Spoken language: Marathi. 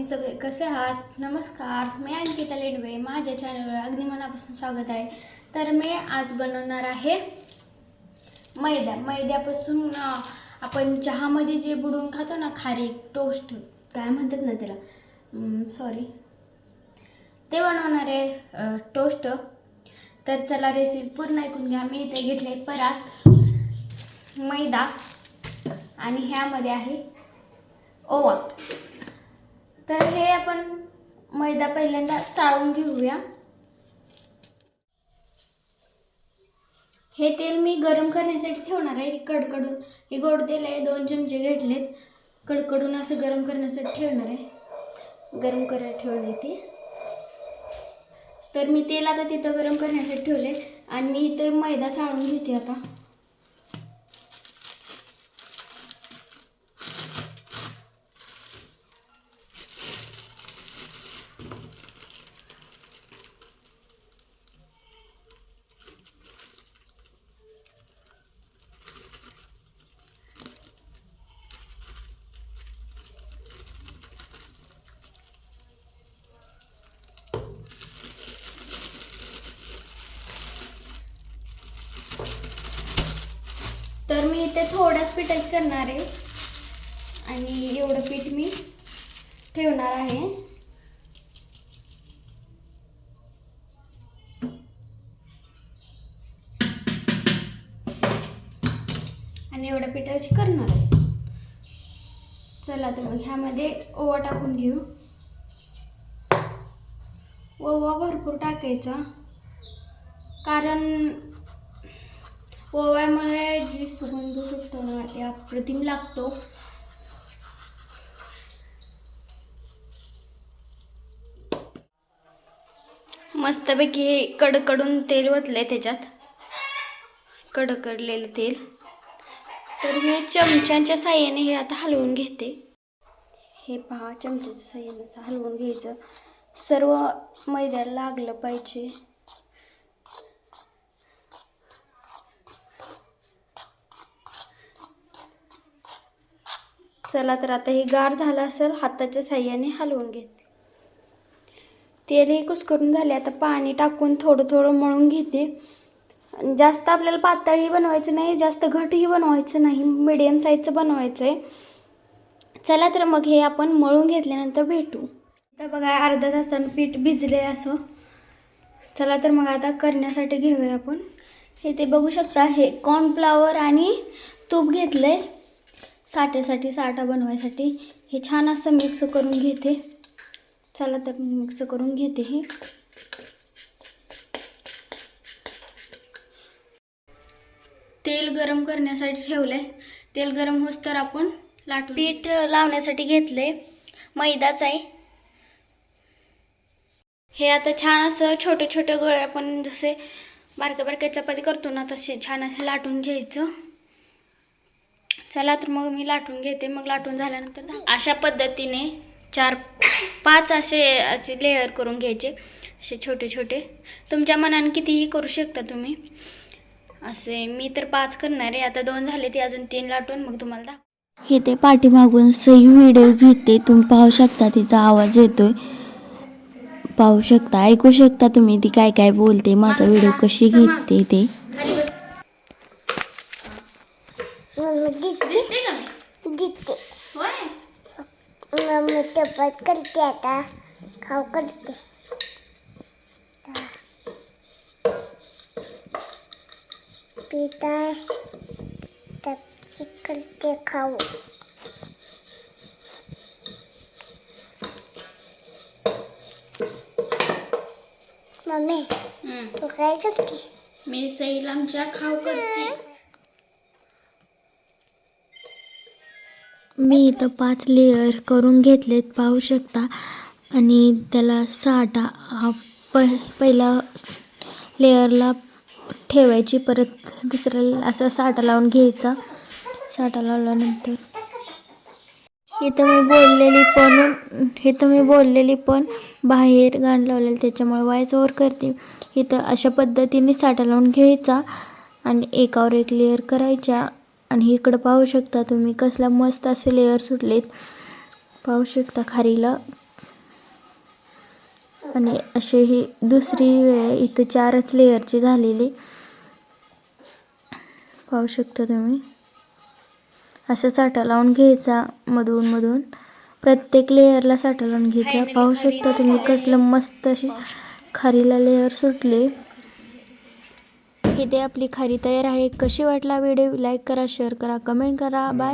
तुम्ही सगळे कसे आहात? नमस्कार. मी अंकिता लेडवे. माझ्या चॅनलवर अगदी मनापासून स्वागत आहे. तर मी आज बनवणार आहे मैदा. मैद्यापासून आपण चहामध्ये जे बुडवून खातो ना खारी टोस्ट काय म्हणतात ना त्याला? सॉरी ते बनवणार आहे टोस्ट तर चला रेसिपी पूर्ण ऐकून घ्या. मी इथे घेतले परात मैदा आणि ह्यामध्ये आहे ओवा. तर हे आपण मैदा पहिल्यांदा चाळून घेऊया. हे तेल मी गरम करण्यासाठी ठेवणार आहे. हे कडकडून हे गोड तेल आहे. दोन चमचे घेतलेत. कडकडून असं गरम करण्यासाठी ठेवणार आहे. गरम करायला ठेवले ते. तर मी तेल आता तिथं गरम करण्यासाठी ठेवले आणि मी इथे मैदा चाळून घेते आता तर मी इथे थोड्याच पिठाची करणार आहे. आणि एवढं पीठ मी ठेवणार आहे. आणि एवढ्या पिठाची करणार आहे. चला तर मग ह्यामध्ये ओवा टाकून घेऊ. ओवा भरपूर टाकायचा. कारण ओव्यामुळे जी सुगंध सुटतो ना ते अप्रतिम लागतो. मस्तपैकी हे कडकडून तेल ओतलंय त्याच्यात. कडकडलेलं तेल. तर मी चमच्यांच्या साह्याने हे आता हलवून घेते. हे पहा चमच्याच्या साह्याने हलवून घ्यायचं. सर्व मैद्याला लागलं पाहिजे. चला तर आता हे गार झालं असेल हाताच्या साह्याने हलवून घेते. तेलही कुस्करून झाले आता पाणी टाकून थोडं थोडं मळून घेते. आणि जास्त आपल्याला पातळही बनवायचं नाही जास्त घटही बनवायचं नाही मिडियम साईजचं बनवायचं आहे चला तर मग हे आपण मळून घेतल्यानंतर भेटू. तर बघा अर्धा तासानं पीठ भिजले असं. चला तर मग आता करण्यासाठी घेऊया आपण. हे ते बघू शकता हे कॉर्नफ्लावर आणि तूप घेतलं आहे साठ्यासाठी साठा बनवायसाठी हे छान असं मिक्स करून घेते. चला तर मिक्स करून घेते हे. तेल गरम करण्यासाठी ठेवलं आहे तेल गरम होस तर आपण लाट पीठ लावण्यासाठी घेतले मैदाच आहे. हे आता छान असं छोटे छोटे गोळे आपण जसे बारक्या बारक्या चपाती करतो ना तसे छान असे लाटून घ्यायचं. चला तर मग मी लाटून घेते. मग लाटून झाल्यानंतर अशा पद्धतीने चार पाच असे असे लेअर करून घ्यायचे. असे छोटे छोटे. तुमच्या मनाने कितीही करू शकता तुम्ही. असे मी तर पाच करणार आहे. आता दोन झाले ते अजून तीन लाटून मग तुम्हाला दाख हे ते पाठीमागून सई व्हिडिओ घेते. तुम्ही पाहू शकता तिचा आवाज येतोय. पाहू शकता ऐकू शकता तुम्ही ती काय काय बोलते. माझा व्हिडिओ कशी घेते ते. दिसते. का मी? दिसते. मम्मी चपात करते आता. खाऊ करते. आहे. तपची करते खाऊ. मम्मी. तू काय करते? मी सैल आमच्या खाऊ करते. मी इथं पाच लेअर करून घेतलेत पाहू शकता. आणि त्याला साठा हा प पहिला लेअरला ठेवायची परत दुसऱ्या असा साठा लावून घ्यायचा. साठा लावल्यानंतर इथं मी बोललेली पण इथं मी बोललेली पण बाहेर गाण लावलेलं त्याच्यामुळे वायच ओव्हर करते. इथं अशा पद्धतीने साठा लावून घ्यायचा आणि एकावर एक लेअर करायच्या. आणि इकडं पाहू शकता तुम्ही कसला मस्त असे लेअर सुटलेत. पाहू शकता खारीला. आणि असे ही दुसरी वेळ इथं चारच लेअरचे झालेले. पाहू शकता तुम्ही. असं साठा लावून घ्यायचा मधून मधून. प्रत्येक लेअरला साठा लावून घ्यायचा. पाहू शकता तुम्ही कसलं मस्त अशी खारीला लेअर सुटले. इथे आपली खारी तयार आहे. कशी वाटला व्हिडिओ लाईक करा शेअर करा कमेंट करा. बाय